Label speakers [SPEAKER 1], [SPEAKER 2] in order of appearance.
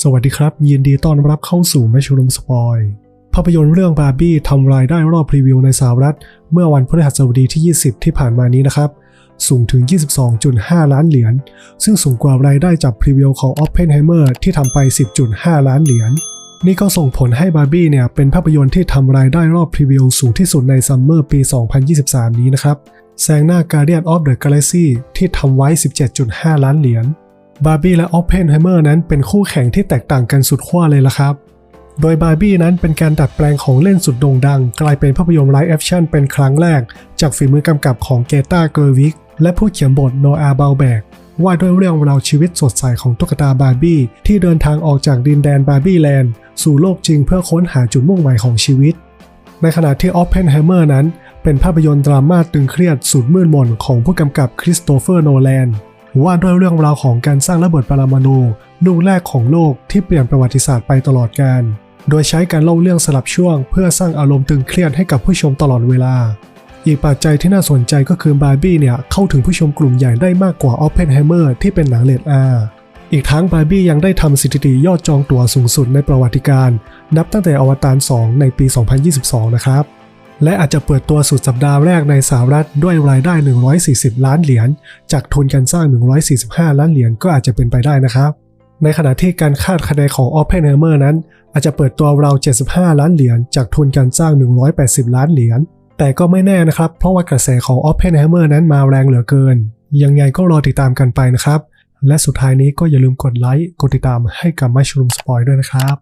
[SPEAKER 1] สวัสดีครับ ยินดีต้อนรับเข้าสู่แมชรูมสปอยภาพยนตร์เรื่องบาร์บี้ทำรายได้รอบพรีวิวในสหรัฐ เมื่อวันพฤหัสบดีที่ 20 ที่ผ่านมานี้นะครับ สูงถึง 22.5 ล้านเหรียญซึ่งสูงกว่ารายได้จากพรีวิวของ Oppenheimer ที่ทำไป 10.5 ล้านเหรียญนี่ก็ส่งผลให้บาร์บี้เนี่ยเป็นภาพยนตร์ที่ทำรายได้รอบพรีวิวสูงที่สุดในซัมเมอร์ปี 2023 นี้นะครับแซงหน้า Guardian of the Galaxy ที่ทำไว้ 17.5 ล้านเหรียญ บาร์บี้และออ p เพนไฮเมอร์นั้นเป็นคู่แข่งที่แตกต่างกันสุดขั้วเลยละครับ โดยบาร์บี้นั้นเป็นการดัดแปลงของเล่นสุดโด่งดัง กลายเป็นภาพยนตร์ไลฟ์แอคชั่นเป็นครั้งแรก จากฝีมือกำกับของเกตาเกอร์วิกและผู้เขียนบทโนอาเบลแบกว่าด้วยเรื่องราวชีวิตสดใสของตุ๊กตาบาร์บี้ที่เดินทางออกจากดินแดนบาร์บี้แลนด์สู่โลกจริงเพื่อค้นหาจุดมุ่งหมายของชีวิต ในขณะที่ออ p เพนไฮเมอร์นั้น เป็นภาพยนตร์ดราม่าตึงเครียดสุดมืดมนของผู้กำกับคริสโตเฟอร์โนแลน ว่าด้วยเรื่องราวของการสร้างระเบิดปรมาณูลูกแรกของโลกที่เปลี่ยนประวัติศาสตร์ไปตลอดกาลโดยใช้การเล่าเรื่องสลับช่วง เพื่อสร้างอารมณ์ตึงเครียดให้กับผู้ชมตลอดเวลา อีกปัจจัยที่น่าสนใจก็คือบาร์บี้เนี่ยเข้าถึงผู้ชมกลุ่มใหญ่ได้มากกว่าออ p เพนไฮเมอร์ที่เป็นหนังเลดอาอีกทั้งบาร์บี้ยังได้ทำสถิติยอดจองตั๋วสูงสุดในประวัติการ นับตั้งแต่อวตาร 2 ในปี 2022 นะครับ และอาจจะเปิดตัวสุดสัปดาห์แรกในสหรัฐด้วยรายได้ 140 ล้านเหรียญ จากทุนการสร้าง 145 ล้านเหรียญก็อาจจะเป็นไปได้นะครับ ในขณะที่การคาดคะเนของ Oppenheimer นั้น อาจจะเปิดตัวราว 75 ล้านเหรียญ จากทุนการสร้าง 180 ล้านเหรียญ แต่ก็ไม่แน่นะครับ เพราะว่ากระแสของ Oppenheimer นั้นมาแรงเหลือเกิน ยังไงก็รอติดตามกันไปนะครับ และสุดท้ายนี้ก็อย่าลืมกดไลค์ กดติดตามให้กับ Mushroom Spoil ด้วยนะครับ